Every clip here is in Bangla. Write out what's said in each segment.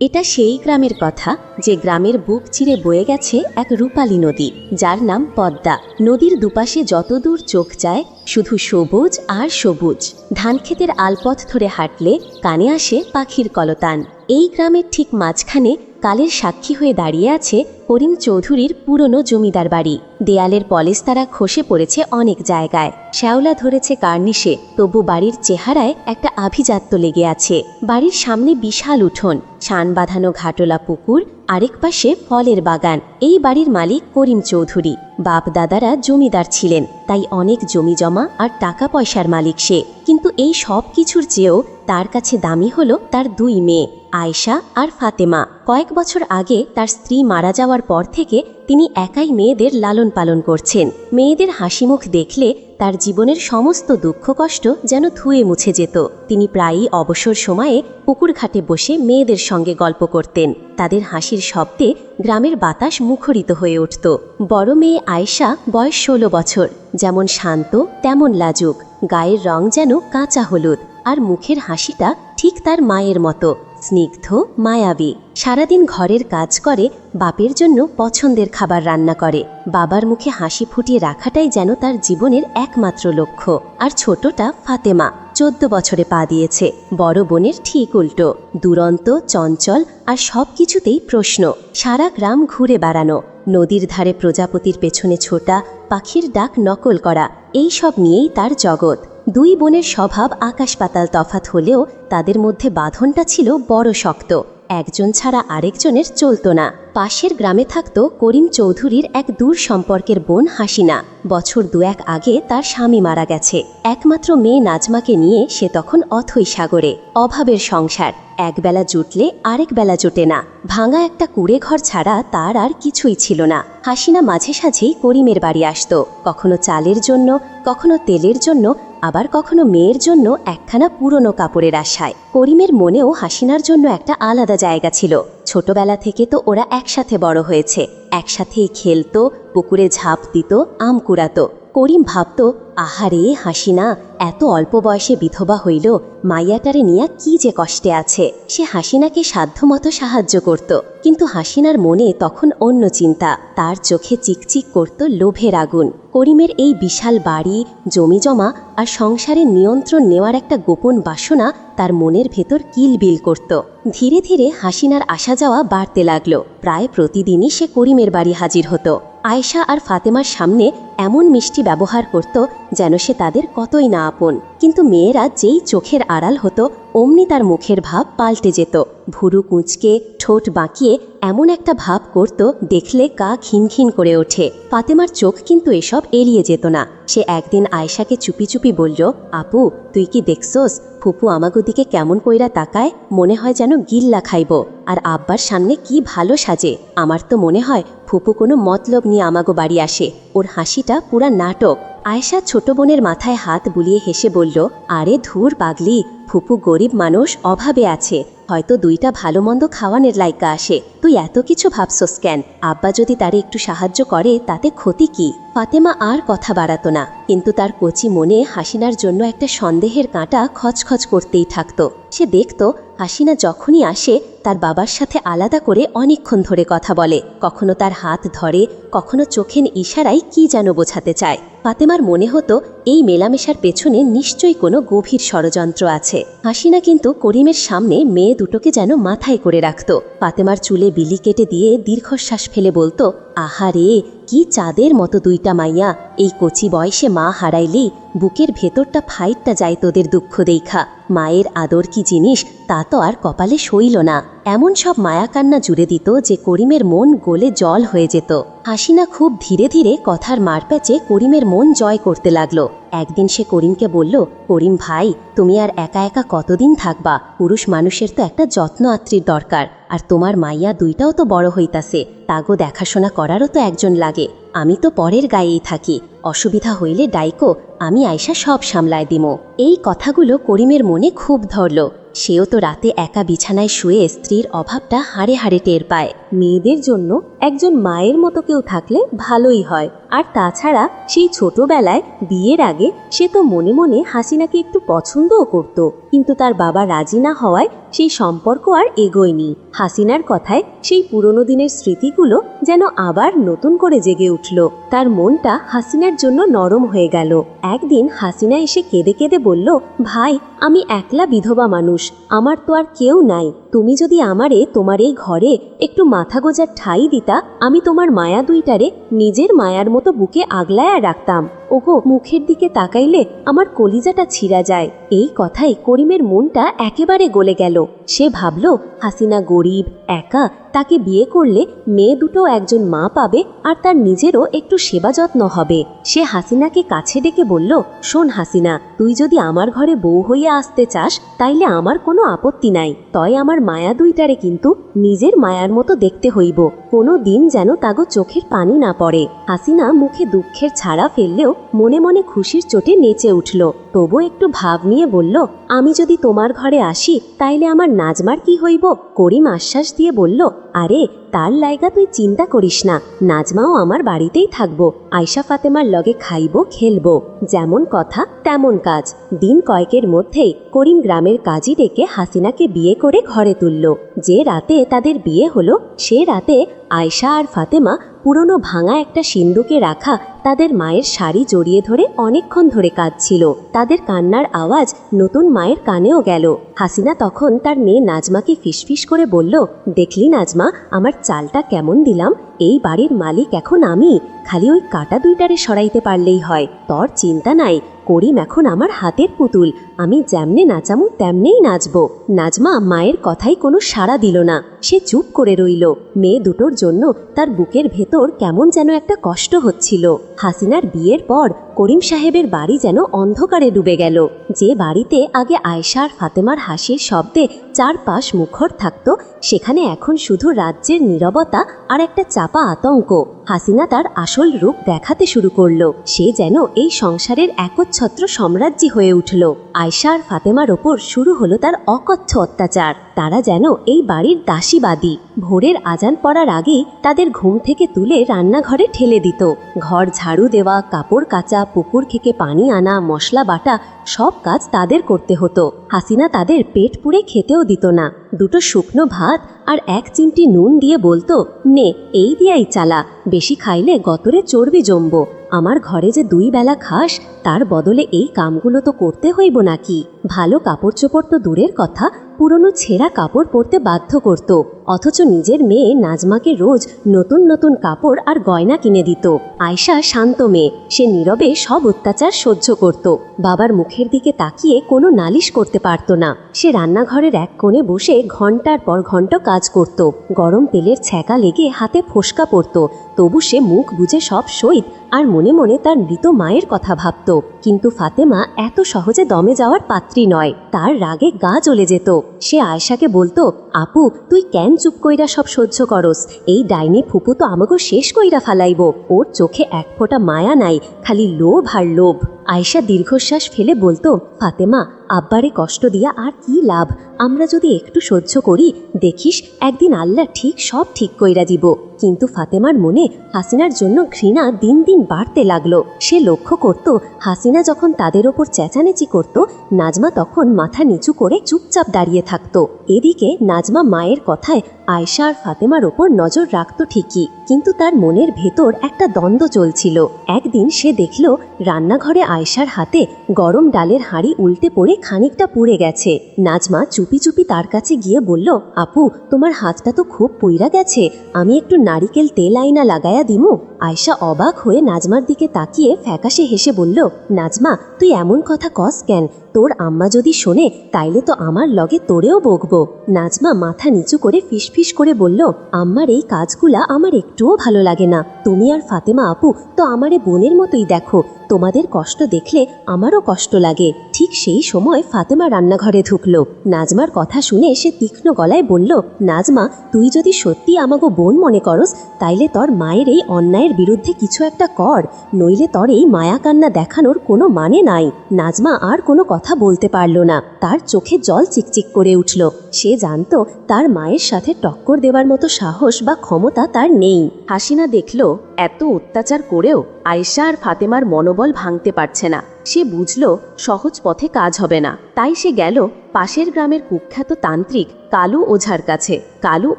এটা সেই গ্রামের কথা যে গ্রামের বুক চিরে বয়ে গেছে এক রূপালী নদী, যার নাম পদ্মা। নদীর দুপাশে যতদূর চোখ যায়, শুধু সবুজ আর সবুজ। ধানক্ষেতের আলপথ ধরে হাঁটলে কানে আসে পাখির কলতান। এই গ্রামের ঠিক মাঝখানে কালের সাক্ষী হয়ে দাঁড়িয়ে আছে করিম চৌধুরীর পুরনো জমিদার বাড়ি। দেয়ালের পলেস্তারা খসে পড়েছে অনেক জায়গায়। শ্যাওলা ধরেছে কার্নিশে, তবু বাড়ির চেহারায় একটা আভিজাত্য লেগে আছে। বাড়ির সামনে বিশাল উঠোন, ছান বাঁধানো ঘাটলা পুকুর, আরেক পাশে ফলের বাগান। এই বাড়ির মালিক করিম চৌধুরী। বাপ দাদারা জমিদার ছিলেন, তাই অনেক জমি জমা আর টাকা পয়সার মালিক সে। কিন্তু এই সব কিছুর চেয়েও তার কাছে দামি হলো তার দুই মেয়ে, আয়েশা আর ফাতেমা। কয়েক বছর আগে তার স্ত্রী মারা যাওয়ার পর থেকে তিনি একাই মেয়েদের লালন পালন করছেন। মেয়েদের হাসিমুখ দেখলে তার জীবনের সমস্ত দুঃখ কষ্ট যেন ধুয়ে মুছে যেত। তিনি প্রায়ই অবসর সময়ে পুকুর ঘাটে বসে মেয়েদের সঙ্গে গল্প করতেন। তাদের হাসির শব্দে গ্রামের বাতাস মুখরিত হয়ে উঠত। বড় মেয়ে আয়েশা বয়স ষোলো বছর। যেমন শান্ত, তেমন লাজুক। গায়ের রং যেন কাঁচা হলুদ। আর মুখের হাসিটা ঠিক তার মায়ের মতো। স্নিগ্ধ, মায়াবী, সারাদিন ঘরের কাজ করে, বাপের জন্য পছন্দের খাবার রান্না করে। বাবার মুখে হাসি ফুটিয়ে রাখাটাই যেন তার জীবনের একমাত্র লক্ষ্য। আর ছোটটা ফাতেমা, চোদ্দ বছরে পা দিয়েছে। বড় বোনের ঠিক উল্টো। দুরন্ত, চঞ্চল আর সব কিছুতেই প্রশ্ন, সারা গ্রাম ঘুরে বেড়ানো। নদীর ধারে প্রজাপতির পেছনে ছোটা, পাখির ডাক নকল করা, এই সব নিয়েই তার জগৎ। দুই বোনের স্বভাব আকাশ পাতাল তফাত হলেও তাদের মধ্যে বাঁধনটা ছিল বড় শক্ত। একজন ছাড়া আরেকজনের চলতো না। পাশের গ্রামে থাকত করিম চৌধুরীর এক দূর সম্পর্কের বোন হাসিনা। বছর দু এক আগে তার স্বামী মারা গেছে। একমাত্র মেয়ে নাজমাকে নিয়ে সে তখন অথই সাগরে। অভাবের সংসার। একবেলা জুটলে আরেক বেলা জোটে না। ভাঙা একটা কুড়ে ঘর ছাড়া তার আর কিছুই ছিল না। হাসিনা মাঝে সাঝেই করিমের বাড়ি আসত। কখনো চালের জন্য, কখনো তেলের জন্য আবার কখনো মেয়ের জন্য একখানা পুরনো কাপড়ের আশায়। করিমের মনেও হাসিনার জন্য একটা আলাদা জায়গা ছিল। ছোটবেলা থেকে তো ওরা একসাথে বড় হয়েছে। একসাথেই খেলতো, পুকুরে ঝাঁপ দিত, আম কুড়াতো। করিম ভাবত, আহারে, হাসিনা, এত অল্প বয়সে বিধবা হইল, মাইয়াটারে নিয়া কি যে কষ্টে আছে? সে হাসিনাকে সাধ্যমতো সাহায্য করত। কিন্তু হাসিনার মনে তখন অন্য চিন্তা, তার চোখে চিকচিক করত লোভের আগুন। করিমের এই বিশাল বাড়ি, জমিজমা আর সংসারের নিয়ন্ত্রণ নেওয়ার একটা গোপন বাসনা তার মনের ভেতর কিলবিল করত। ধীরে ধীরে হাসিনার আসা যাওয়া বাড়তে লাগল। প্রায় প্রতিদিনই সে করিমের বাড়ি হাজির হতো। আয়েশা আর ফাতেমার সামনে এমন মিষ্টি ব্যবহার করত যেন সে তাদের কতই না আপন। কিন্তু মেয়েরা যেই চোখের আড়াল হতো, অমনি তার মুখের ভাব পাল্টে যেত। ভুরু কুঁচকে, ঠোঁট বাঁকিয়ে এমন একটা ভাব করত, দেখলে গা খিনখিন করে ওঠে। ফাতেমার চোখ কিন্তু এসব এড়িয়ে যেত না। সে একদিন আয়েশাকে চুপি চুপি বলল, আপু, তুই কি দেখছোস? ফুপু আমাগো দিকে কেমন কইরা তাকায়, মনে হয় যেন গিল্লা খাইব। আর আব্বার সামনে কি ভালো সাজে। আমার তো মনে হয় ফুপু কোনো মতলব নিয়ে আমাগো বাড়ি আসে। ওর হাসিটা পুরা নাটক। আয়েশা ছোট বোনের মাথায় হাত বুলিয়ে হেসে বলল, আরে ধুর পাগলি, ফুপু গরিব মানুষ, অভাবে আছে। হয়তো দুইটা ভালো মন্দ খাওয়ানোর লাইকা আসে। তুই এত কিছু ভাবছস কেন? আব্বা যদি তারে একটু সাহায্য করে, তাতে ক্ষতি কি? ফাতেমা আর কথা বাড়াত না, কিন্তু তার কচি মনে হাসিনার জন্য একটা সন্দেহের কাঁটা খচখচ করতেই থাকত। সে দেখত হাসিনা যখনই আসে, তার বাবার সাথে আলাদা করে অনেকক্ষণ ধরে কথা বলে। কখনো তার হাত ধরে, কখনো চোখের ইশারায় কি যেন বোঝাতে চায়। ফাতেমার মনে হতো, এই মেলামেশার পেছনে নিশ্চয়ই কোনো গভীর ষড়যন্ত্র আছে। হাসিনা কিন্তু করিমের সামনে মেয়ে দুটোকে যেন মাথায় করে রাখত। ফাতেমার চুলে বিলি কেটে দিয়ে দীর্ঘশ্বাস ফেলে বলতো আহারে কি চাঁদের মতো দুইটা মাইয়া। এই কচি বয়সে মা হারাইলি বুকের ভেতরটা ফাইটটা যায় তোদের দুঃখ দেখা। মায়ের আদর কি জিনিস তা তো আর কপালে সইল না। এমন সব মায়াকান্না জুড়ে দিত যে করিমের মন গোলে জল হয়ে যেত। হাসিনা খুব ধীরে ধীরে কথার মারপ্যাচে করিমের মন জয় করতে লাগল। একদিন সে করিমকে বলল, করিম ভাই, তুমি আর একা একা কতদিন থাকবা? পুরুষ মানুষের তো একটা যত্ন আত্রীর দরকার। আর তোমার মাইয়া দুইটাও তো বড় হইতাছে। তাগো দেখাশোনা করারও তো একজন লাগে। আমি তো পরের গায়েই থাকি। অসুবিধা হইলে ডাইকো, আমি আয়সা সব সামলায় দিমো। এই কথাগুলো করিমের মনে খুব ধরল। সেও তো রাতে একা বিছানায় শুয়ে স্ত্রীর অভাবটা হাড়ে হাড়ে টের পায়। মেয়েদের জন্য একজন মায়ের মতো কেউ থাকলে ভালোই হয়। আর তাছাড়া সেই ছোটবেলায় বিয়ের আগে সে তো মনে মনে হাসিনাকে একটু পছন্দও করত। কিন্তু তার বাবা রাজি না হওয়ায় সেই সম্পর্ক আর এগোয়নি। হাসিনার কথায় সেই পুরনো দিনের স্মৃতিগুলো যেন আবার নতুন করে জেগে উঠল। তার মনটা হাসিনার জন্য নরম হয়ে গেল। একদিন হাসিনা এসে কেঁদে কেঁদে বলল, ভাই, আমি একলা বিধবা মানুষ, আমার তো আর কেউ নাই। তুমি যদি আমারে তোমার এই ঘরে একটু মাথা গোজার ঠাই দিতা, আমি তোমার মায়া দুইটারে নিজের মায়ার মতো বুকে আগলায়া রাখতাম। ওগো, মুখের দিকে তাকাইলে আমার কলিজাটা ছিঁড়া যায়। এই কথাই করিমের মনটা একেবারে গলে গেল। সে ভাবল, হাসিনা গরিব, একা, তাকে বিয়ে করলে মেয়ে দুটো একজন মা পাবে আর তার নিজেরও একটু সেবা যত্ন হবে। সে হাসিনাকে কাছে ডেকে বলল, শোন হাসিনা তুই যদি আমার ঘরে বউ হইয়া আসতে চাস, তাইলে আমার কোনো আপত্তি নাই। তয় আমার মায়া দুইটারে কিন্তু নিজের মায়ার মতো দেখতে হইব। কোনো দিন যেন তাগো চোখের পানি না পড়ে। হাসিনা মুখে দুঃখের ছাড়া ফেললেও মনে মনে খুশির চোটে নেচে উঠল। তবু একটু ভাব নিয়ে বলল, আমি যদি তোমার ঘরে আসি, তাইলে আমার নাজমার কি হইব? করিম আশ্বাস দিয়ে বলল আরে, তার লাইগা তুই চিন্তা করিস না। নাজমাও আমার বাড়িতেই থাকব। আয়সা ফাতেমার লগে খাইব, খেলব। যেমন কথা, তেমন কাজ। দিন কয়েকের মধ্যেই করিম গ্রামের কাজী ডেকে হাসিনাকে বিয়ে করে ঘরে তুলল। যে রাতে তাদের বিয়ে হলো, সে রাতে আয়সা আর ফাতেমা পুরনো ভাঙা একটা সিন্দুকে রাখা তাদের মায়ের শাড়ি জড়িয়ে ধরে অনেকক্ষণ ধরে কাঁদছিল। তাদের কান্নার আওয়াজ নতুন মায়ের কানেও গেল। হাসিনা তখন তার মেয়ে নাজমাকে ফিসফিস করে বলল, দেখলি নাজমা, আমার চালটা কেমন দিলাম? এই বাড়ির মালিক এখন আমি। খালি ওই কাটা দুইটারে সরাইতে পারলেই হয়। তোর চিন্তা নাই, করিম এখন আমার হাতের পুতুল। আমি যেমনে নাচামু, তেমনেই নাচব। নাজমা মায়ের কথাই কোনো সাড়া দিল না। সে চুপ করে রইল। মেয়ে দুটোর জন্য তার বুকের ভেতর কেমন যেন একটা কষ্ট হচ্ছিল। হাসিনার বিয়ের পর করিম সাহেবের বাড়ি যেন অন্ধকারে ডুবে গেল। যে বাড়িতে আগে আয়শা আর ফাতেমার হাসির শব্দে চারপাশ মুখর থাকত, সেখানে এখন শুধু রাজ্যের নীরবতা আর একটা চাপা আতঙ্ক। হাসিনা তার আসল রূপ দেখাতে শুরু করল। সে যেন এই সংসারের একচ্ছত্র সাম্রাজ্যী হয়ে উঠল। আয়শা আর ফাতেমার ওপর শুরু হলো তার অকচ্ছ অত্যাচার। তারা যেন এই বাড়ির দাসীবাদী। ভোরের আজান পড়ার আগেই তাদের ঘুম থেকে তুলে রান্নাঘরে ঠেলে দিত। ঘর ঝাড়ু দেওয়া, কাপড় কাচা, পুকুর থেকে পানি আনা, মশলা বাটা, সব কাজ তাদের করতে হতো। হাসিনা তাদের পেট পুড়ে খেতেও দিত না। দুটো শুকনো ভাত আর এক চিমটি নুন দিয়ে বলতো, নে, এই দিয়াই চালা। বেশি খাইলে গতরে চর্বি জমবো। আমার ঘরে যে দুই বেলা খাস, তার বদলে এই কামগুলো তো করতে হইব নাকি? ভালো কাপড় চোপড় তো দূরের কথা পুরনো ছেঁড়া কাপড় পরতে বাধ্য করত, অথচ নিজের মেয়ে নাজমাকে রোজ নতুন নতুন কাপড় আর গয়না কিনে দিত। আয়শা শান্ত মেয়ে, সে নীরবে সব অত্যাচার সহ্য করত। বাবার মুখের দিকে তাকিয়ে কোনো নালিশ করতে পারত না। সে রান্নাঘরের এক কোণে বসে ঘণ্টার পর ঘণ্টা কাজ করত। গরম তেলের ছ্যাঁকা লেগে হাতে ফোসকা পড়ত তবু সে মুখ বুঝে সব সইত আর মনে মনে তার মৃত মায়ের কথা ভাবত। কিন্তু ফাতেমা এত সহজে দমে যাওয়ার পাত্রী নয়। তার রাগে গা চলে যেত। সে আয়শাকে বলতো, আপু, তুই কেন চুপ কইরা সব সহ্য করস? এই ডাইনি ফুপু তো আমাকে শেষ কইরা ফালাইব। ওর চোখে এক ফোঁটা মায়া নাই, খালি লোভ আর লোভ। আয়শা দীর্ঘশ্বাস ফেলে বলতো, ফাতেমা আব্বারে কষ্ট দিয়া আর কি লাভ? আমরা যদি একটু সহ্য করি, দেখিস, একদিন আল্লাহ ঠিক সব ঠিক কইরা দিব। কিন্তু ফাতেমার মনে হাসিনার জন্য ঘৃণা দিন দিন বাড়তে লাগল। সে লক্ষ্য করত, হাসিনা যখন তাদের ওপর চেঁচানেচি করত, নাজমা তখন মাথা নিচু করে চুপচাপ দাঁড়িয়ে থাকত। এদিকে নাজমা মায়ের কথায় আয়শা আর ফাতেমার ওপর নজর রাখত ঠিকই, কিন্তু তার মনের ভেতর একটা দ্বন্দ্ব চলছিল। একদিন সে দেখল, রান্নাঘরে আয়শার হাতে গরম ডালের হাঁড়ি উল্টে পড়ে খানিকটা পুড়ে গেছে। নাজমা চুপি চুপি তার কাছে গিয়ে বলল, আপু, তোমার হাতটা তো খুব পইরা গেছে, আমি একটু নারিকেল তেল আইনা লাগায়া দিমু। আয়শা অবাক হয়ে নাজমার দিকে তাকিয়ে ফ্যাকাশে হেসে বলল, নাজমা, তুই এমন কথা কস কেন? তোর আম্মা যদি শোনে, তাইলে তো আমার লগে তোরেও বকবো। নাজমা মাথা নিচু করে ফিসফিস করে বলল আমার এই কাজগুলা আমার একটুও ভালো লাগে না। তুমি আর ফাতেমা আপু তো আমারে বোনের মতোই দেখো। তোমাদের কষ্ট দেখলে আমারও কষ্ট লাগে। ঠিক সেই সময় ফাতেমা রান্নাঘরে ঢুকলো। নাজমার কথা শুনে সে তীক্ষ্ণ গলায় বলল, নাজমা, তুই যদি সত্যি আমাগো বোন মনে করস, তাইলে তোর মায়ের এই অন্যায়ের বিরুদ্ধে কিছু একটা কর। নইলে তোর এই মায়া কান্না দেখানোর কোনো মানে নাই। নাজমা আর কোনো কথা বলতে পারল না। তার চোখে জল চিকচিক করে উঠল। সে জানত তার মায়ের সাথে টক্কর দেওয়ার মতো সাহস বা ক্ষমতা তার নেই। হাসিনা দেখল, এত অত্যাচার করেও আয়েশা আর ফাতেমার মনোবল ভাঙতে পারছে না। সে বুঝল সহজ পথে কাজ হবে না। তাই সে গেল পাশের গ্রামের কুখ্যাত তান্ত্রিক কালু ওঝার কাছে। কালু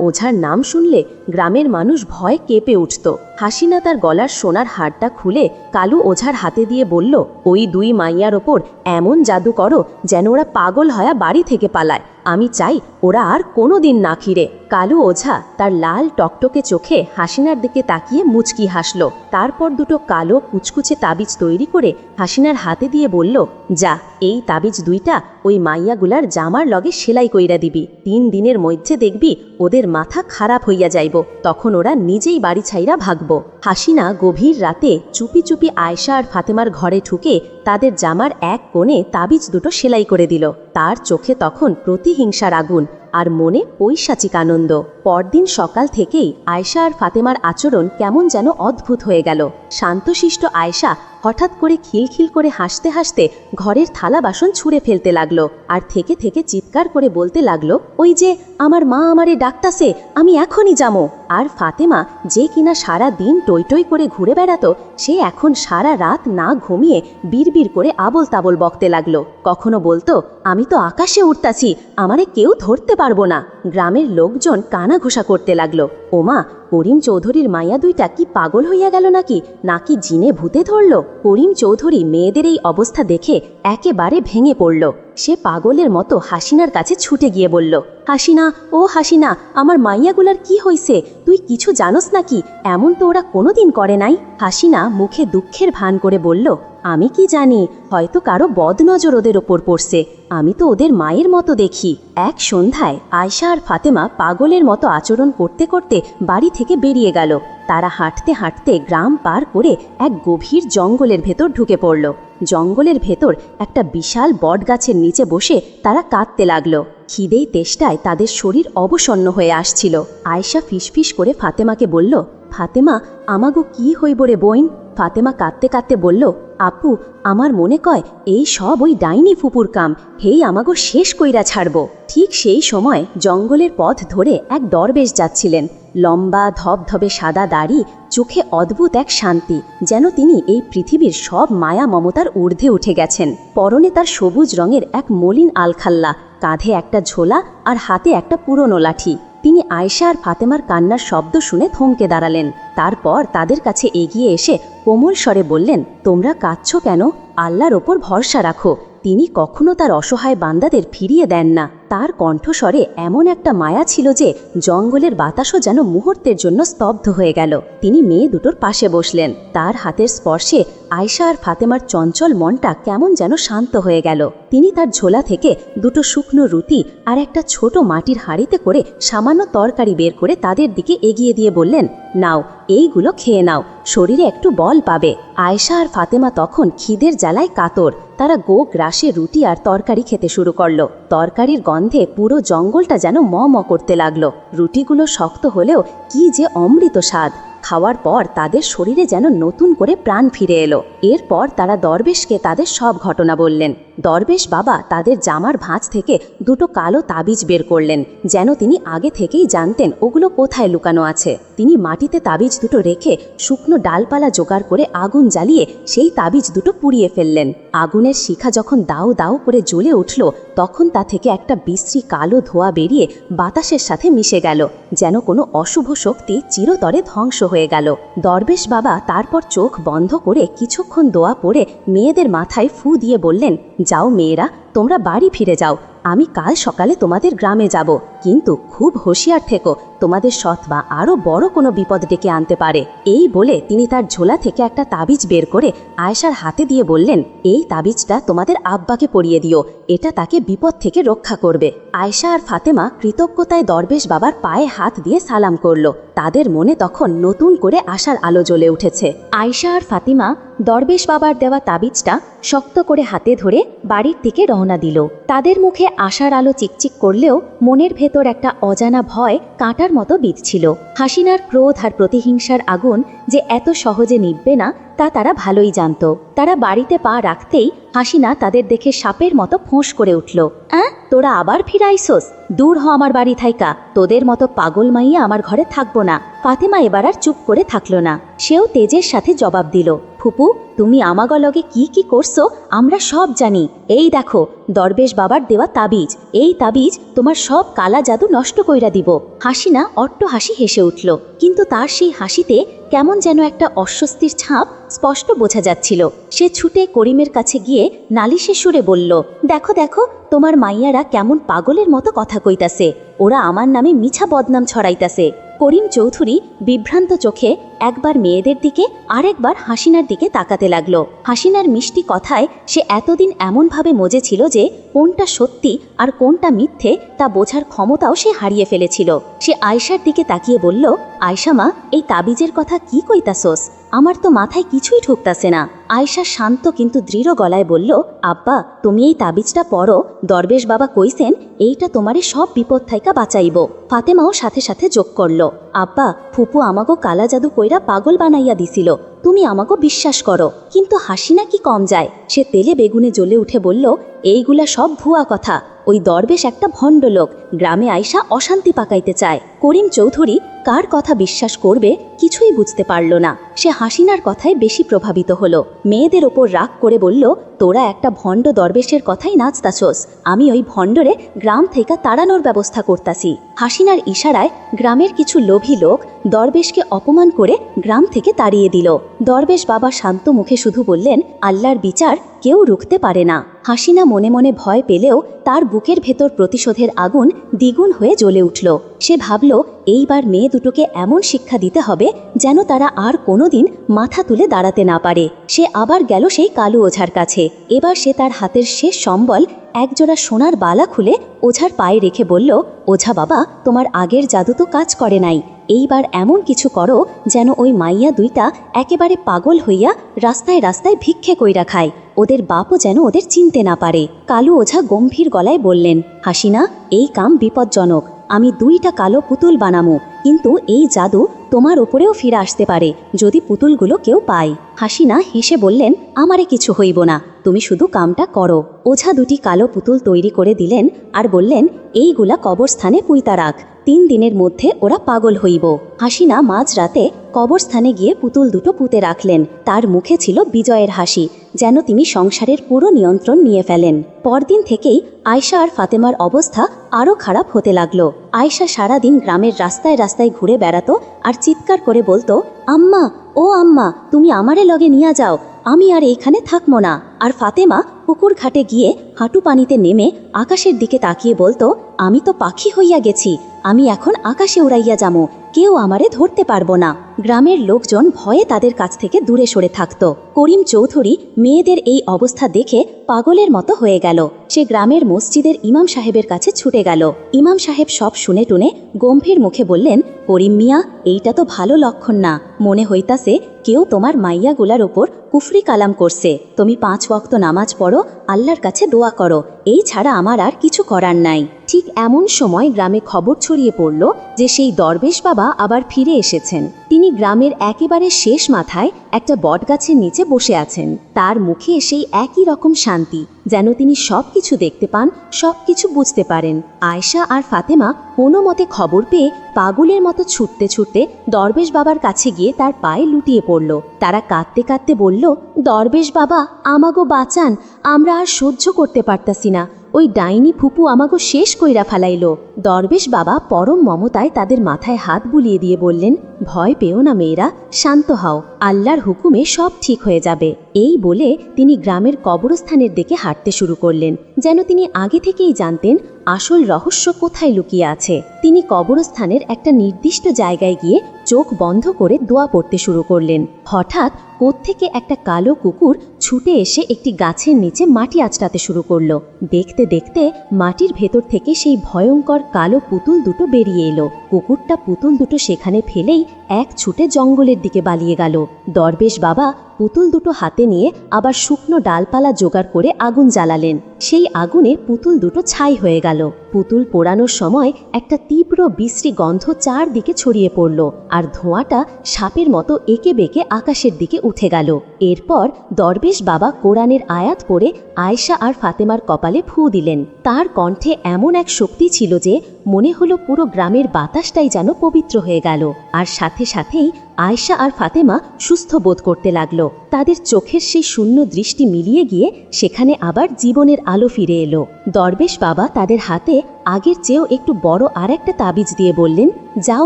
ওঝার নাম শুনলে গ্রামের মানুষ ভয় কেঁপে উঠত। হাসিনা তার গলার সোনার হারটা খুলে কালু ওঝার হাতে দিয়ে বলল, ওই দুই মাইয়ার ওপর এমন জাদু করো যেন ওরা পাগল হয়া বাড়ি থেকে পালায়। আমি চাই ওরা আর কোনো দিন না খিরে কালু ওঝা তার লাল টকটকে চোখে হাসিনার দিকে তাকিয়ে মুচকি হাসল। তারপর দুটো কালো কুচকুচে তাবিজ তৈরি করে হাসিনার হাতে দিয়ে বলল, যা, এই তাবিজ দুইটা ওই মাইয়াগুলার জামার লগে সেলাই কইরা দিবি। তিন দিনের মধ্যে দেখবি ওদের মাথা খারাপ হইয়া যাইব। তখন ওরা নিজেই বাড়ি ছাইরা ভাগব। হাসিনা গভীর রাতে চুপি চুপি আয়শা আর ফাতেমার ঘরে ঢুকে তাদের জামার এক কোণে তাবিজ দুটো সেলাই করে দিল। তার চোখে তখন প্রতিহিংসার আগুন। আর মনে পৈশাচিক আনন্দ। পরদিন সকাল থেকেই আয়শা আর ফাতেমার আচরণ কেমন যেন অদ্ভুত হয়ে গেল। শান্তশিষ্ট আয়শা হঠাৎ করে খিলখিল করে হাসতে হাসতে ঘরের থালা বাসন ছুঁড়ে ফেলতে লাগল আর থেকে থেকে চিৎকার করে বলতে লাগল, ওই যে আমার মা আমারে ডাকতাছে, আমি এখনই যামো। আর ফাতেমা যে কিনা সারা দিন টই টই করে ঘুরে বেড়াতো, সে এখন সারা রাত না ঘুমিয়ে বিড়বিড় করে আবল তাবল বকতে লাগল। কখনো বলতো, আমি তো আকাশে উঠতাছি আমারে কেউ ধরতে পারব না। গ্রামের লোকজন কানা ঘোষা করতে লাগল। ওমা করিম চৌধুরীর মাইয়া দুইটা কি পাগল হইয়া গেল নাকি? নাকি জিনে ভূতে ধরল? করিম চৌধুরী মেয়েদের এই অবস্থা দেখে একেবারে ভেঙে পড়ল। সে পাগলের মতো হাসিনার কাছে ছুটে গিয়ে বলল, হাসিনা, ও হাসিনা, আমার মাইয়াগুলার কি হইছে? তুই কিছু জানোস নাকি? এমন তো ওরা কোনোদিন করে নাই। হাসিনা মুখে দুঃখের ভান করে বলল, আমি কি জানি? হয়তো কারও বদনজর ওদের ওপর পড়ছে। আমি তো ওদের মায়ের মতো দেখি। এক সন্ধ্যায় আয়শা আর ফাতেমা পাগলের মতো আচরণ করতে করতে বাড়ি থেকে বেরিয়ে গেল। তারা হাঁটতে হাঁটতে গ্রাম পার করে এক গভীর জঙ্গলের ভেতর ঢুকে পড়ল। জঙ্গলের ভেতর একটা বিশাল বটগাছের নিচে বসে তারা কাঁদতে লাগল। খিদেই তেষ্টায় তাদের শরীর অবসন্ন হয়ে আসছিল। আয়শা ফিসফিস করে ফাতেমাকে বলল, ফাতেমা, আমাগো কি হইব রে বইন? ফাতেমা কাঁদতে কাঁদতে বলল, আপু, আমার মনে কয় এই সব ওই ডাইনি ফুপুর কাম। হেই আমাগো শেষ কইরা ছাড়ব। ঠিক সেই সময় জঙ্গলের পথ ধরে এক দরবেশ যাচ্ছিলেন। লম্বা, ধবধবে সাদা দাড়ি, চোখে অদ্ভুত এক শান্তি, যেন তিনি এই পৃথিবীর সব মায়া মমতার ঊর্ধ্বে উঠে গেছেন। পরনে তার সবুজ রঙের এক মলিন আলখাল্লা, কাঁধে একটা ঝোলা আর হাতে একটা পুরনো লাঠি। তিনি আয়শা আর ফাতেমার কান্নার শব্দ শুনে থমকে দাঁড়ালেন। তারপর তাদের কাছে এগিয়ে এসে কোমল স্বরে বললেন, তোমরা কাঁদছ কেন? আল্লাহর ওপর ভরসা রাখো। তিনি কখনো তার অসহায় বান্দাদের ফিরিয়ে দেন না। তার কণ্ঠস্বরে এমন একটা মায়া ছিল যে, জঙ্গলের বাতাসও যেন মুহূর্তের জন্য স্তব্ধ হয়ে গেল। তিনি মেয়ে দুটোর পাশে বসলেন। তার হাতের স্পর্শে আয়শা আর ফাতেমার চঞ্চল মনটা কেমন যেন শান্ত হয়ে গেল। তিনি তার ঝোলা থেকে দুটো শুকনো রুটি আর একটা ছোট মাটির হাঁড়িতে করে সামান্য তরকারি বের করে তাদের দিকে এগিয়ে দিয়ে বললেন, নাও, এইগুলো খেয়ে নাও। শরীরে একটু বল পাবে। আয়শা আর ফাতেমা তখন খিদের জ্বালায় কাতর। তারা গো গ্রাসে রুটি আর তরকারি খেতে শুরু করল। তরকারির গন্ধে পুরো জঙ্গলটা যেন ম ম করতে লাগল। রুটিগুলো শক্ত হলেও কি যে অমৃত স্বাদ। খাওয়ার পর তাদের শরীরে যেন নতুন করে প্রাণ ফিরে এলো। এরপর তারা দরবেশকে তাদের সব ঘটনা বললেন। দরবেশ বাবা তাদের জামার ভাঁজ থেকে দুটো কালো তাবিজ বের করলেন, যেন তিনি আগে থেকেই জানতেন ওগুলো কোথায় লুকানো আছে। তিনি মাটিতে তাবিজ দুটো রেখে শুকনো ডালপালা জোগাড় করে আগুন জ্বালিয়ে সেই তাবিজ দুটো পুড়িয়ে ফেললেন। আগুনের শিখা যখন দাও দাও করে জ্বলে উঠল, তখন তা থেকে একটা বিশ্রী কালো ধোয়া বেরিয়ে বাতাসের সাথে মিশে গেল, যেন কোনো অশুভ শক্তি চিরতরে ধ্বংস হয়ে গেল। দরবেশ বাবা তারপর চোখ বন্ধ করে কিছুক্ষণ দোয়া পড়ে মেয়েদের মাথায় ফু দিয়ে বললেন, যাও মেয়েরা, তোমরা বাড়ি ফিরে যাও, আমি কাল সকালে তোমাদের গ্রামে যাব, কিন্তু খুব হুঁশিয়ার থেকো তোমাদের সৎমা আরও বড় কোনো বিপদ ডেকে আনতে পারে। এই বলে তিনি তার ঝোলা থেকে একটা তাবিজ বের করে আয়েশার হাতে দিয়ে বললেন, এই তাবিজটা তোমাদের আব্বাকে পরিয়ে দিও। এটা তাকে বিপদ থেকে রক্ষা করবে। আয়েশা আর ফাতেমা কৃতজ্ঞতায় দরবেশ বাবার পায়ে হাত দিয়ে সালাম করল। তাদের মনে তখন নতুন করে আশার আলো জ্বলে উঠেছে। আয়েশা আর ফাতিমা দরবেশ বাবার দেওয়া তাবিজটা শক্ত করে হাতে ধরে বাড়ির দিকে রওনা দিল। তাদের মুখে আশার আলো চিকচিক করলেও মনের ভেতর একটা অজানা ভয় কাঁটার মতো বিধ ছিল হাসিনার ক্রোধ আর প্রতিহিংসার আগুন যে এত সহজে নিববে না তা তারা ভালোই জানত। তারা বাড়িতে পা রাখতেই হাসিনা তাদের দেখে সাপের মতো ফোঁস করে উঠল। অ্যাঁ? তোরা আবার ফিরাইসোস দূর হ আমার বাড়ি থাইকা। তোদের মতো পাগল মাইয়া আমার ঘরে থাকব না। ফাতেমা এবার আর চুপ করে থাকল না। সেও তেজের সাথে জবাব দিল, ফুপু, তুমি আমাগলগে কি কি করছ? আমরা সব জানি। এই দেখো, দরবেশ বাবার দেওয়া তাবিজ। এই তাবিজ তোমার সব কালা জাদু নষ্ট কইরা দিব। হাসিনা অট্ট হাসি হেসে উঠল। কিন্তু তার সেই হাসিতে কেমন যেন একটা অস্বস্তির ছাপ স্পষ্ট বোঝা যাচ্ছিল। সে ছুটে করিমের কাছে গিয়ে নালিশে সুরে বলল, দেখো দেখো, তোমার মাইয়ারা কেমন পাগলের মতো কথা কইতাছে। ওরা আমার নামে মিছা বদনাম ছড়াইতাছে। করিম চৌধুরী বিভ্রান্ত চোখে একবার মেয়েদের দিকে, আরেকবার হাসিনার দিকে তাকাতে লাগল। হাসিনার মিষ্টি কথায় সে এতদিন এমনভাবে মজেছিল যে, কোনটা সত্যি আর কোনটা মিথ্যে তা বোঝার ক্ষমতাও সে হারিয়ে ফেলেছিল। সে আয়সার দিকে তাকিয়ে বলল আয়সামা এই তাবিজের কথা কি কইতাছোস? আমার তো মাথায় কিছুই ঢুকতাছে না। আয়শা শান্ত কিন্তু দৃঢ় গলায় বলল, আব্বা, তুমি এই তাবিজটা পড়ো। দরবেশ বাবা কইছেন, এইটা তোমারে সব বিপদ থাইকা বাঁচাইব। ফাতেমাও সাথে সাথে যোগ করল, আব্বা, ফুপু আমাগো কালা জাদু কইরা পাগল বানাইয়া দিছিল, তুমি আমাকে বিশ্বাস করো। কিন্তু হাসিনা কি কম যায়? সে তেলে বেগুনে জ্বলে উঠে বলল, এইগুলা সব ভুয়া কথা। ওই দরবেশ একটা ভণ্ড লোক গ্রামে আয়সা অশান্তি পাকাইতে চায়। করিম চৌধুরী কার কথা বিশ্বাস করবে কিছুই বুঝতে পারল না। সে হাসিনার কথায় বেশি প্রভাবিত হলো। মেয়েদের ওপর রাগ করে বলল, তোরা একটা ভণ্ড দরবেশের কথাই নাচতাছোস। আমি ওই ভণ্ডরে গ্রাম থেকে তাড়ানোর ব্যবস্থা করতাছি। হাসিনার ইশারায় গ্রামের কিছু লোভী লোক দরবেশকে অপমান করে গ্রাম থেকে তাড়িয়ে দিল। দরবেশ বাবা শান্ত মুখে শুধু বললেন, আল্লাহর বিচার কেউ রুখতে পারে না। হাসিনা মনে মনে ভয় পেলেও তার বুকের ভেতর প্রতিশোধের আগুন দ্বিগুণ হয়ে জ্বলে উঠল। সে ভাবল এইবার মেয়ে দুটোকে এমন শিক্ষা দিতে হবে যেন তারা আর কোনোদিন মাথা তুলে দাঁড়াতে না পারে। সে আবার গেল সেই কালু ওঝার কাছে। এবার সে তার হাতের শেষ সম্বল একজোড়া সোনার বালা খুলে ওঝার পায়ে রেখে বলল, ওঝা বাবা, তোমার আগের জাদু তো কাজ করে নাই। এইবার এমন কিছু করো যেন ওই মাইয়া দুইটা একেবারে পাগল হইয়া রাস্তায় রাস্তায় ভিক্ষে কইরা খায়। ওদের বাপও যেন ওদের চিনতে না পারে। কালু ওঝা গম্ভীর গলায় বললেন, হাসিনা, এই কাম বিপজ্জনক। আমি দুইটা কালো পুতুল বানামো, কিন্তু এই জাদু তোমার ওপরেও ফিরে আসতে পারে, যদি পুতুলগুলো কেউ পায়। হাসিনা হেসে বললেন, আমারে কিছু হইব না, তুমি শুধু কামটা করো। ওঝা দুটি কালো পুতুল তৈরি করে দিলেন আর বললেন, এইগুলা কবরস্থানে পুইতা রাখ। তিন দিনের মধ্যে ওরা পাগল হইব। হাসিনা মাঝরাতে কবরস্থানে গিয়ে পুতুল দুটো পুঁতে রাখলেন। তার মুখে ছিল বিজয়ের হাসি, যেন তিনি সংসারের পুরো নিয়ন্ত্রণ নিয়ে ফেলেন। পরদিন থেকেই আয়শা আর ফাতেমার অবস্থা আরও খারাপ হতে লাগল। আয়শা সারাদিন গ্রামের রাস্তায় রাস্তায় ঘুরে বেড়াতো আর চিৎকার করে বলতো, আম্মা, ও আম্মা, তুমি আমারে লগে নিয়ে যাও, আমি আর এইখানে থাকব না। আর ফাতেমা পুকুর ঘাটে গিয়ে হাঁটু পানিতে নেমে আকাশের দিকে তাকিয়ে বলতো, আমি তো পাখি হইয়া গেছি, আমি এখন আকাশে উড়াইয়া যামো, কেউ আমারে ধরতে পারব না। গ্রামের লোকজন ভয়ে তাদের কাছ থেকে দূরে সরে থাকত। করিম চৌধুরী মেয়েদের এই অবস্থা দেখে পাগলের মতো হয়ে গেল। সে গ্রামের মসজিদের ইমাম সাহেবের কাছে ছুটে গেল। ইমাম সাহেব সব শুনে টুনে গম্ভীর মুখে বললেন, করিম মিয়া, এইটা তো ভালো লক্ষণ না। মনে হইতাছে কেউ তোমার মাইয়াগুলার ওপর কুফরি কালাম করছে। তুমি পাঁচ ওয়াক্ত নামাজ পড়ো আল্লাহর কাছে দোয়া করো এই ছাড়া আমার আর কিছু করার নাই। ঠিক এমন সময় গ্রামে খবর ছড়িয়ে পড়ল যে সেই দরবেশ বাবা আবার ফিরে এসেছেন। তিনি গ্রামের একেবারে শেষ মাথায় একটা বটগাছের নিচে বসে আছেন। তার মুখে সেই একই রকম শান্তি, যেন তিনি সব কিছু দেখতে পান সব কিছু বুঝতে পারেন। আয়শা আর ফাতেমা কোনো মতে খবর পেয়ে পাগলের মতো ছুটতে ছুটতে দরবেশ বাবার কাছে গিয়ে তার পায়ে লুটিয়ে পড়ল। তারা কাঁদতে কাঁদতে বলল, দরবেশ বাবা, আমাগো বাঁচান, আমরা আর সহ্য করতে পারতাছি না। ওই ডাইনি ফুপু আমাকে শেষ কইরা ফালাইল। দরবেশ বাবা পরম মমতায় তাদের মাথায় হাত বুলিয়ে দিয়ে বললেন ভয় পেও না মেয়েরা, শান্ত হও, আল্লাহর হুকুমে সব ঠিক হয়ে যাবে। এই বলে তিনি গ্রামের কবরস্থানের দিকে হাঁটতে শুরু করলেন। যেন তিনি আগে থেকেই জানতেন আসল রহস্য কোথায় লুকিয়ে আছে। তিনি কবরস্থানের একটা নির্দিষ্ট জায়গায় গিয়ে চোখ বন্ধ করে দোয়া পড়তে শুরু করলেন। হঠাৎ কোত্থেকে একটা কালো কুকুর ছুটে এসে একটি গাছের নিচে মাটি আঁচড়াতে শুরু করল। দেখতে দেখতে মাটির ভেতর থেকে সেই ভয়ঙ্কর কালো পুতুল দুটো বেরিয়ে এলো। কুকুরটা পুতুল দুটো সেখানে ফেলেই এক ছুটে জঙ্গলের দিকে বালিয়ে গেল। দরবেশ বাবা পুতুল দুটো হাতে নিয়ে আবার শুকনো ডালপালা জোগাড় করে আগুন জ্বালালেন। সেই আগুনে পুতুল দুটো ছাই হয়ে গেল। পুতুল পোড়ানোর সময় একটা তীব্র বিশ্রী গন্ধ চারদিকে ছড়িয়ে পড়ল আর ধোঁয়াটা সাপের মতো এঁকে বেঁকে আকাশের দিকে উঠে গেল। এরপর দরবেশ বাবা কোরআনের আয়াত পড়ে আয়েশা আর ফাতেমার কপালে ফু দিলেন। তার কণ্ঠে এমন এক শক্তি ছিল যে মনে হলো পুরো গ্রামের বাতাসটাই যেন পবিত্র হয়ে গেল। আর সাথে সাথেই আয়েশা আর ফাতেমা সুস্থ বোধ করতে লাগল। তাদের চোখের সেই শূন্য দৃষ্টি মিলিয়ে গিয়ে সেখানে আবার জীবনের আলো ফিরে এলো। দরবেশ বাবা তাদের হাতে আগের চেয়েও একটু বড় আর একটা তাবিজ দিয়ে বললেন, যাও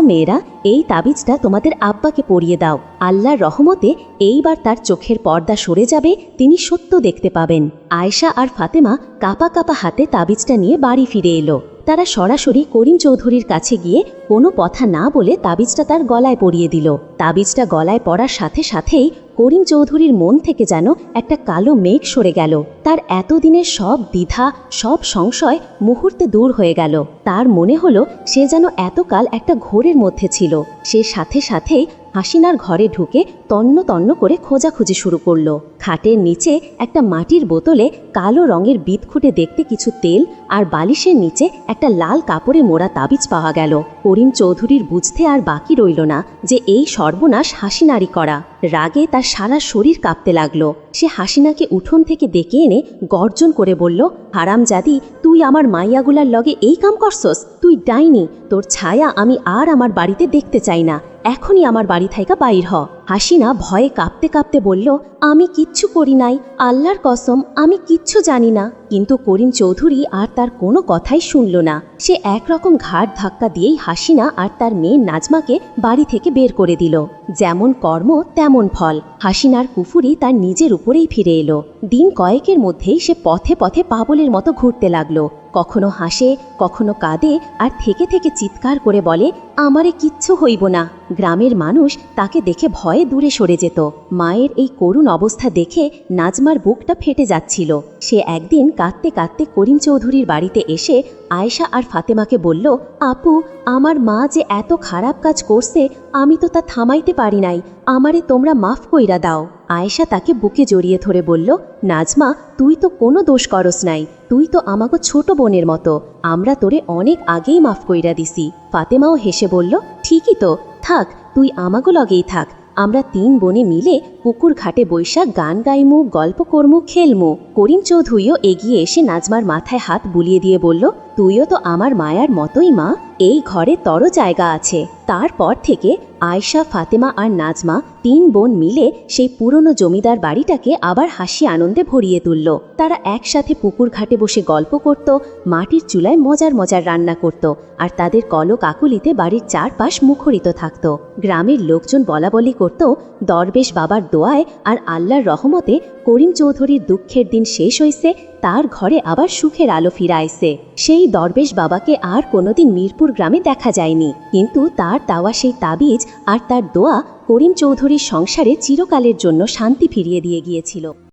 মেয়েরা, এই তাবিজটা তোমাদের আব্বাকে পরিয়ে দাও। আল্লাহর রহমতে এইবার তার চোখের পর্দা সরে যাবে, তিনি সত্য দেখতে পাবেন। আয়েশা আর ফাতেমা কাপা কাপা হাতে তাবিজটা নিয়ে বাড়ি ফিরে এলো। তারা সরাসরি করিম চৌধুরীর কাছে গিয়ে কোনো কথা না বলে তাবিজটা তার গলায় পরিয়ে দিল। তাবিজটা গলায় পড়ার সাথে সাথেই করিম চৌধুরীর মন থেকে যেন একটা কালো মেঘ সরে গেল। তার এতদিনের সব দ্বিধা, সব সংশয় মুহূর্তে দূর হয়ে গেল। তার মনে হলো সে যেন এতকাল একটা ঘোরের মধ্যে ছিল। সে সাথে সাথেই হাসিনার ঘরে ঢুকে তন্ন তন্ন করে খোঁজাখুঁজি শুরু করল। খাটের নিচে একটা মাটির বোতলে কালো রঙের বিদ খুঁটে দেখতে কিছু তেল আর বালিশের নিচে একটা লাল কাপড়ে মোড়া তাবিজ পাওয়া গেল। করিম চৌধুরীর বুঝতে আর বাকি রইল না যে এই সর্বনাশ হাসিনারি করা। রাগে তার সারা শরীর কাঁপতে লাগল। সে হাসিনাকে উঠোন থেকে ডেকে এনে গর্জন করে বলল হারাম জাদি তুই আমার মাইয়াগুলার লগে এই কাম করছস? তুই ডাইনি, তোর ছায়া আমি আর আমার বাড়িতে দেখতে চাই না। এখনই আমার বাড়ি থাইকা বাইর হ। হাসিনা ভয়ে কাঁপতে কাঁপতে বলল, আমি কিচ্ছু করি নাই, আল্লাহর কসম, আমি কিচ্ছু জানি না। কিন্তু করিম চৌধুরী আর তার কোনো কথাই শুনল না। সে একরকম ঘাট ধাক্কা দিয়েই হাসিনা আর তার মেয়ে নাজমাকে বাড়ি থেকে বের করে দিল। যেমন কর্ম, তেমন ফল। হাসিনার কুফুরি তার নিজের উপরেই ফিরে এলো। দিন কয়েকের মধ্যেই সে পথে পথে পাবলের মতো ঘুরতে লাগল। কখনো হাসে, কখনো কাঁদে আর থেকে থেকে চিৎকার করে বলে, আমারে কিচ্ছু হইব না। গ্রামের মানুষ তাকে দেখে ভয়ে দূরে সরে যেত। মায়ের এই করুণ অবস্থা দেখে নাজমার বুকটা ফেটে যাচ্ছিল। সে একদিন কাঁদতে কাঁদতে করিম চৌধুরীর বাড়িতে এসে আয়েশা আর ফাতেমাকে বলল, আপু, আমার মা যে এত খারাপ কাজ করছে, আমি তো তা থামাইতে পারি নাই। আমারে তোমরা মাফ কইরা দাও। আয়েশা তাকে বুকে জড়িয়ে ধরে বলল, নাজমা, তুই তো কোনো দোষ করস নাই। তুই তো আমাকে ছোট বোনের মতো। আমরা তোরে অনেক আগেই মাফ কইরা দিছি। ফাতেমাও হেসে বলল, ঠিকই তো। থাক, তুই আমাগো লগেই থাক। আমরা তিন বোনে মিলে পুকুর ঘাটে বৈশা গান গাইমু, গল্প করমু, খেলমু। করিম চৌধুরীও এগিয়ে এসে নাজমার মাথায় হাত বুলিয়ে দিয়ে বলল, তুইও তো আমার মায়ার মতোই মা, এই ঘরে তর জায়গা আছে। তারপর থেকে আয়শা, ফাতেমা আর নাজমা তিন বোন মিলে সেই পুরনো জমিদার বাড়িটাকে আবার হাসি আনন্দে ভরিয়ে তুলল। তারা একসাথে পুকুর ঘাটে বসে গল্প করত, মাটির চুলায় মজার মজার রান্না করত আর তাদের কলক আকুলিতে বাড়ির চারপাশ মুখরিত থাকত। গ্রামের লোকজন বলাবলি করত, দরবেশ বাবার দোয়ায় আর আল্লাহর রহমতে করিম চৌধুরীর দুঃখের দিন শেষ হয়েছে তার ঘরে আবার সুখের আলো ফিরাইছে। সেই দরবেশ বাবাকে আর কোনোদিন মিরপুর গ্রামে দেখা যায়নি। কিন্তু তার তাওয়া সেই তাবিজ আর তার দোয়া করিম চৌধুরীর সংসারে চিরকালের জন্য শান্তি ফিরিয়ে দিয়ে গিয়েছিল।